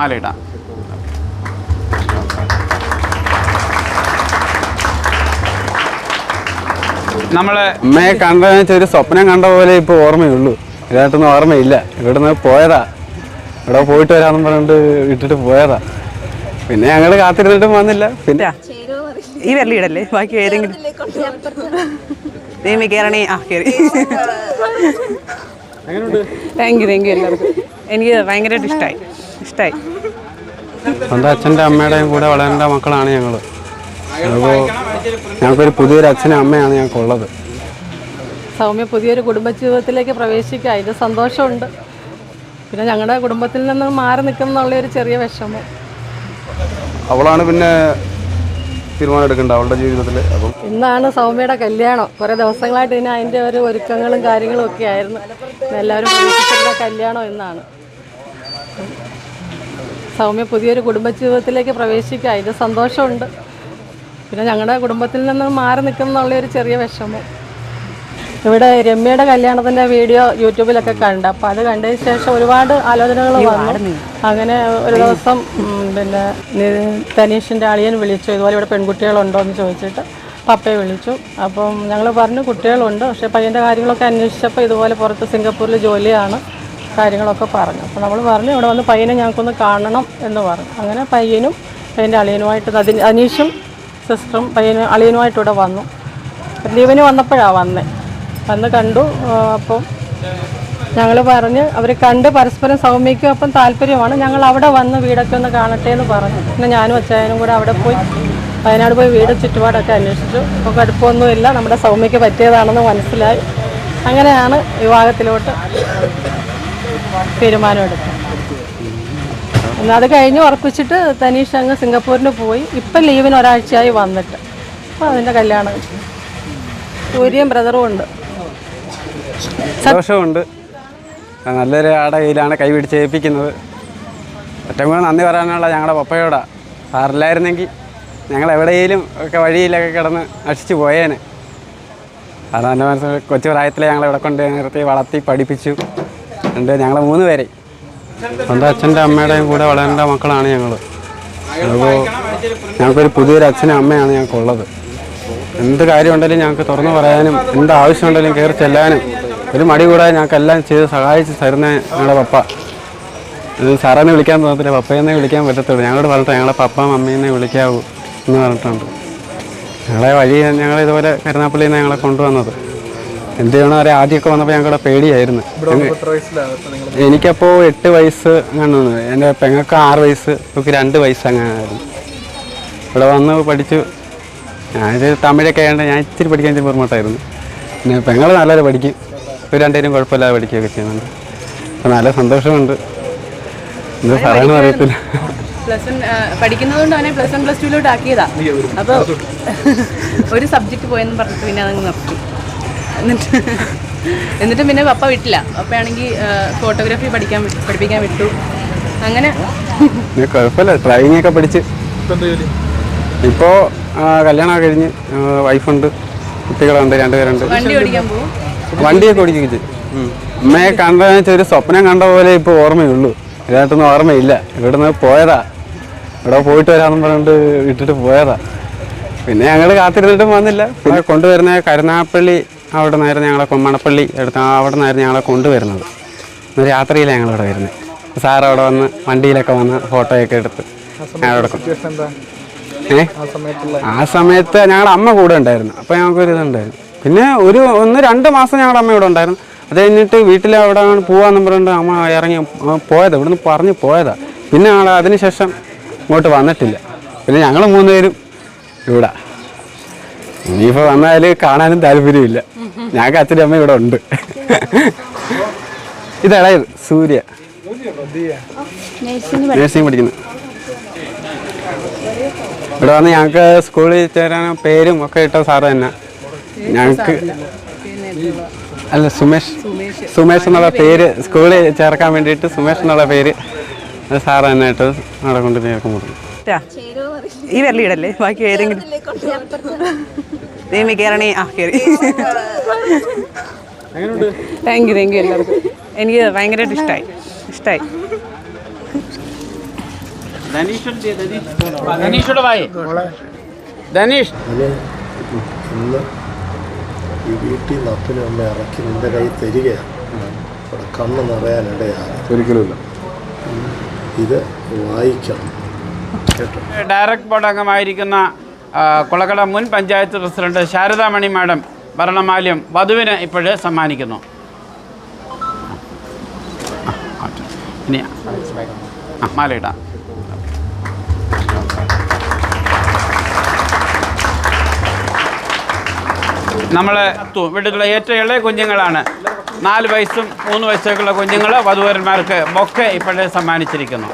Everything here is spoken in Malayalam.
മാലയിടാം. നമ്മൾ അമ്മയെ കണ്ടതെന്ന് വെച്ചാൽ ഒരു സ്വപ്നം കണ്ട പോലെ ഇപ്പോൾ ഓർമ്മയുള്ളൂ. ഇതിനകത്തൊന്നും ഓർമ്മയില്ല. ഇവിടുന്ന് പോയതാ. ഇവിടെ പോയിട്ട് വരാമെന്ന് പറഞ്ഞിട്ട് ഇട്ടിട്ട് പോയതാ. പിന്നെ ഞങ്ങൾ കാത്തിരുന്നിട്ടും വന്നില്ല. പിന്നെ ഈ വെള്ളിയിടല്ലേ ബാക്കി ഏതെങ്കിലും ദൈവമേ കയറണേ ആ കയറി താങ്ക് യു താങ്ക് യു എല്ലാവർക്കും. എനിക്ക് ഭയങ്കരമായിട്ട് ഇഷ്ടമായി ഇഷ്ടമായി സ്വന്തം അച്ഛന്റെ അമ്മയുടെയും കൂടെ വളരേണ്ട മക്കളാണ് ഞങ്ങൾ അപ്പോൾ ഞങ്ങൾക്കൊരു പുതിയൊരു അച്ഛനും അമ്മയാണ് ഞങ്ങൾക്കുള്ളത്. സൗമ്യ പുതിയൊരു കുടുംബജീവിതത്തിലേക്ക് പ്രവേശിക്കുക അതിന്റെ സന്തോഷമുണ്ട്. പിന്നെ ഞങ്ങളുടെ കുടുംബത്തിൽ നിന്ന് മാറി നിൽക്കും എന്നുള്ള ഒരു ചെറിയ വിഷമം. അവളാണ് പിന്നെ തീരുമാനം അവളുടെ ജീവിതത്തിൽ അപ്പം ഇന്നാണ് സൗമ്യയുടെ കല്യാണം. കുറേ ദിവസങ്ങളായിട്ട് ഇനി അതിന്റെ ഒരു ഒരുക്കങ്ങളും കാര്യങ്ങളും ഒക്കെ ആയിരുന്നു. എല്ലാവരും പ്രതീക്ഷിച്ചിരുന്ന കല്യാണം ഇന്നാണ്. സൗമ്യ പുതിയൊരു കുടുംബജീവിതത്തിലേക്ക് പ്രവേശിക്കുക. അതിന്റെ സന്തോഷമുണ്ട്. പിന്നെ ഞങ്ങളുടെ കുടുംബത്തിൽ നിന്ന് മാറി നിൽക്കും എന്നുള്ള ഒരു ചെറിയ വിഷമം. ഇവിടെ രമ്യയുടെ കല്യാണത്തിന്റെ വീഡിയോ യൂട്യൂബിലൊക്കെ കണ്ട്. അപ്പോൾ അത് കണ്ടതിന് ശേഷം ഒരുപാട് ആലോചനകൾ വന്നു. അങ്ങനെ ഒരു ദിവസം പിന്നെ തനീഷിന്റെ അളിയൻ വിളിച്ചു. ഇതുപോലെ ഇവിടെ പെൺകുട്ടികളുണ്ടോ എന്ന് ചോദിച്ചിട്ട് പപ്പയെ വിളിച്ചു. അപ്പം ഞങ്ങൾ പറഞ്ഞു കുട്ടികളുണ്ട്. പക്ഷേ പയ്യന്റെ കാര്യങ്ങളൊക്കെ അന്വേഷിച്ചപ്പോൾ ഇതുപോലെ പുറത്ത് സിംഗപ്പൂരിൽ ജോലിയാണ്. കാര്യങ്ങളൊക്കെ പറഞ്ഞു. അപ്പോൾ നമ്മൾ പറഞ്ഞു ഇവിടെ വന്ന് പയ്യനെ ഞങ്ങൾക്കൊന്ന് കാണണം എന്ന് പറഞ്ഞു. അങ്ങനെ പയ്യനും പയ്യന്റെ അളിയനുമായിട്ട് അതിന് അനീഷും സിസ്റ്ററും പയ്യനും അളിയനുമായിട്ട് ഇവിടെ വന്നു. ലീവിന് വന്നപ്പോഴാണ് വന്നേ. വന്ന് കണ്ടു. അപ്പം ഞങ്ങൾ പറഞ്ഞ് അവർ കണ്ട് പരസ്പരം സൗമ്യക്കും അപ്പം താല്പര്യമാണ് ഞങ്ങൾ അവിടെ വന്ന് വീടൊക്കെ ഒന്ന് കാണട്ടെ എന്ന് പറഞ്ഞു. പിന്നെ ഞാനും അച്ചായനും കൂടെ അവിടെ പോയി വയനാട് പോയി വീട് ചുറ്റുപാടൊക്കെ അന്വേഷിച്ചു. അപ്പോൾ കടുപ്പമൊന്നുമില്ല. നമ്മുടെ സൗമ്യയ്ക്ക് പറ്റിയതാണെന്ന് മനസ്സിലായി. അങ്ങനെയാണ് വിവാഹത്തിലോട്ട് തീരുമാനമെടുത്തത് എന്നാൽ അത് കഴിഞ്ഞ് ഉറപ്പിച്ചിട്ട് തനീഷ് അങ്ങ് സിംഗപ്പൂരിന് പോയി. ഇപ്പം ലീവിന് ഒരാഴ്ചയായി വന്നിട്ട്. അപ്പോൾ അതിന്റെ കല്യാണം. സൂര്യയും ബ്രദറും ഉണ്ട്. സന്തോഷമുണ്ട്. നല്ലൊരു ആടെ കയ്യിലാണ് കൈ പിടിച്ച് ഏൽപ്പിക്കുന്നത്. ഏറ്റവും കൂടുതൽ നന്ദി പറയാനുള്ള ഞങ്ങളുടെ പപ്പയോടാ. സാറില്ലായിരുന്നെങ്കിൽ ഞങ്ങൾ എവിടെയെങ്കിലും ഒക്കെ വഴിയിലൊക്കെ കിടന്ന് നശിച്ചു പോയേനെ. അതാണ് എന്റെ മനസ്സിൽ കൊച്ചു പ്രായത്തിലെ ഞങ്ങളെ ഇവിടെ കൊണ്ട് നിർത്തി വളർത്തി പഠിപ്പിച്ചു. ഉണ്ട്. ഞങ്ങൾ മൂന്ന് പേരെ. സ്വന്തം അച്ഛന്റെ അമ്മയുടെയും കൂടെ വളരേണ്ട മക്കളാണ് ഞങ്ങൾ അപ്പോൾ ഞങ്ങൾക്കൊരു പുതിയൊരു അച്ഛനും അമ്മയാണ് ഞങ്ങൾക്കുള്ളത് എന്ത് കാര്യം ഉണ്ടെങ്കിലും ഞങ്ങൾക്ക് തുറന്നു പറയാനും എന്ത് ആവശ്യം ഉണ്ടെങ്കിലും കയറി ചെല്ലാനും ഒരു മടി കൂടാതെ ഞങ്ങൾക്ക് എല്ലാം ചെയ്ത് സഹായിച്ച് തരുന്ന ഞങ്ങളുടെ പപ്പ. ഇത് സാറെന്നെ വിളിക്കാൻ തോന്നത്തില്ല. പപ്പയെന്നെ വിളിക്കാൻ പറ്റത്തുള്ളൂ. ഞങ്ങളോട് പറഞ്ഞിട്ട് ഞങ്ങളുടെ പപ്പ മമ്മീനെ വിളിക്കാവൂ എന്ന് പറഞ്ഞിട്ടുണ്ട്. ഞങ്ങളെ വഴി ഞങ്ങൾ ഇതുപോലെ കരുനാപ്പള്ളിയിൽ നിന്ന് ഞങ്ങളെ കൊണ്ടുവന്നത്. എന്ത് ചെയ്യണം അറിയാം. ആദ്യമൊക്കെ വന്നപ്പോൾ ഞങ്ങളുടെ പേടിയായിരുന്നു. എനിക്കപ്പോൾ എട്ട് വയസ്സ് അങ്ങനെ എന്റെ പെങ്ങൾക്ക് ആറ് വയസ്സ് ഇവർക്ക് രണ്ട് വയസ്സ് അങ്ങനെ ആയിരുന്നു ഇവിടെ വന്ന് പഠിച്ചു. ഞാനിത് തമിഴൊക്കെ ആയതുകൊണ്ട് ഞാൻ ഇച്ചിരി പഠിക്കാൻ ഇച്ചിരി ബുദ്ധിമുട്ടായിരുന്നു. പിന്നെ പെങ്ങൾ നല്ലപോലെ പഠിക്കും. ഇവർ രണ്ടുപേരും കുഴപ്പമില്ലാതെ പഠിക്കുകയൊക്കെ ചെയ്യുന്നുണ്ട്. അപ്പോൾ നല്ല സന്തോഷമുണ്ട്. എന്ത് പറയണമെന്ന് അറിയത്തില്ല. പ്ലസ് വൺ പഠിക്കുന്നതുകൊണ്ട് അവനെ പ്ലസ് വൺ പ്ലസ് ടുവിലോട്ട് ആക്കിയതാ. അപ്പോൾ ഒരു സബ്ജക്റ്റ് പോയെന്ന് പറഞ്ഞിട്ട് പിന്നെ അതങ്ങ് നിർത്തി. എന്നിട്ട് എന്നിട്ട് പിന്നെ പപ്പ വിട്ടില്ല. പപ്പയാണെങ്കിൽ ഫോട്ടോഗ്രാഫി പഠിക്കാൻ പഠിപ്പിക്കാൻ വിട്ടു. അങ്ങനെ കുഴപ്പമില്ല ഡ്രൈവിംഗ് ഒക്കെ പഠിച്ച്. ഇപ്പോൾ കല്യാണം കഴിഞ്ഞ് വൈഫുണ്ട് കുട്ടികളുണ്ട് രണ്ടുപേരുണ്ട്. വണ്ടി ഓടിക്കാൻ പോകും വണ്ടിയൊക്കെ ഓടിക്കും. അമ്മയെ കണ്ടതെന്ന് വെച്ചാൽ ഒരു സ്വപ്നം കണ്ട പോലെ ഇപ്പോൾ ഓർമ്മയുള്ളൂ. ഇതിനകത്തൊന്നും ഓർമ്മയില്ല. ഇവിടുന്ന് പോയതാ. ഇവിടെ പോയിട്ട് വരാമെന്ന് പറഞ്ഞിട്ട് വിട്ടിട്ട് പോയതാ. പിന്നെ ഞങ്ങൾ കാത്തിരുന്നിട്ടും വന്നില്ല. പിന്നെ കൊണ്ടുവരുന്ന കരുനാപ്പള്ളി അവിടെ നിന്നായിരുന്നു ഞങ്ങളെ മണപ്പള്ളി എടുത്ത് അവിടെ നിന്നായിരുന്നു ഞങ്ങളെ കൊണ്ടുവരുന്നത്. ഒരു രാത്രിയിലാണ് ഞങ്ങളിവിടെ വരുന്നത്. സാർ അവിടെ വന്ന് വണ്ടിയിലൊക്കെ വന്ന് ഫോട്ടോയൊക്കെ എടുത്ത് ഞങ്ങളവിടെ കൊ- ഏ? ആ സമയത്ത് ഞങ്ങളുടെ അമ്മ കൂടെ ഉണ്ടായിരുന്നു. അപ്പോൾ ഞങ്ങൾക്കൊരു ഇതുണ്ടായിരുന്നു. പിന്നെ ഒരു ഒന്ന് രണ്ട് മാസം ഞങ്ങളുടെ അമ്മ ഇവിടെ ഉണ്ടായിരുന്നു. അത് കഴിഞ്ഞിട്ട് വീട്ടിൽ അവിടെ പോവാന്ന് പറഞ്ഞിട്ട് അമ്മ ഇറങ്ങി പോയതാണ് പോയതാ. ഇവിടുന്ന് പറഞ്ഞ് പോയതാ. പിന്നെ ഞങ്ങൾ അതിനുശേഷം ഇങ്ങോട്ട് വന്നിട്ടില്ല. പിന്നെ ഞങ്ങൾ മൂന്നുപേരും ഇവിടെ. ഇനിയിപ്പോൾ വന്നാൽ കാണാനും താല്പര്യമില്ല. ഞങ്ങൾക്ക് അച്ഛനും അമ്മ ഇവിടെ ഉണ്ട്. ഇത് ഇളയത് സൂര്യ. നേഴ്സിംഗ് പഠിക്കുന്നു. ഇവിടെ വന്ന് ഞങ്ങൾക്ക് സ്കൂളിൽ ചേരാൻ പേരും ഒക്കെ ഇട്ട സാറ് തന്നെ. ഞങ്ങൾക്ക് അല്ല സുമേഷ്. സുമേഷ് എന്നുള്ള പേര് സ്കൂളിൽ ചേർക്കാൻ വേണ്ടിയിട്ട് സുമേഷ് എന്നുള്ള പേര് സാറ് തന്നെ ഇട്ട് അവിടെ കൊണ്ട് ചേർക്കുമ്പോൾ ട്ടാ. ഈ വെള്ളിയിടല്ലേ ബാക്കി ഏതെങ്കിലും ദൈവമേ കയറണേ ആ കയറി താങ്ക് യു താങ്ക് യു എല്ലാവർക്കും. എനിക്ക് ഭയങ്കരമായിട്ട് ഇഷ്ടമായി ഇഷ്ടമായി ധനീഷ്. ഈ വീട്ടിൽ നിന്ന് അപ്പനും അമ്മ ഇറക്കി നിന്റെ കൈ തരികയാണ്. അവിടെ കണ്ണ് നിറയാനിടയാണ് ഒരിക്കലുമില്ല. ഇത് വായിക്കണം. കേട്ടോ? ഡയറക്ട് ബോർഡ് അംഗമായിരിക്കുന്ന ആ, കുളക്കട മുൻ പഞ്ചായത്ത് പ്രസിഡന്റ് ശാരദാമണി മാഡം ഭരണമാല്യം വധുവിന് ഇപ്പോഴ് സമ്മാനിക്കുന്നു. ഇനി മാലയിടാം നമ്മൾ വീട്ടിലുള്ള ഏറ്റവും ഇളയ കുഞ്ഞുങ്ങളാണ്. നാല് വയസ്സും മൂന്ന് വയസ്സൊക്കെയുള്ള കുഞ്ഞുങ്ങൾ വധുവരന്മാർക്ക് ബൊക്കെ ഇപ്പോഴേ സമ്മാനിച്ചിരിക്കുന്നു.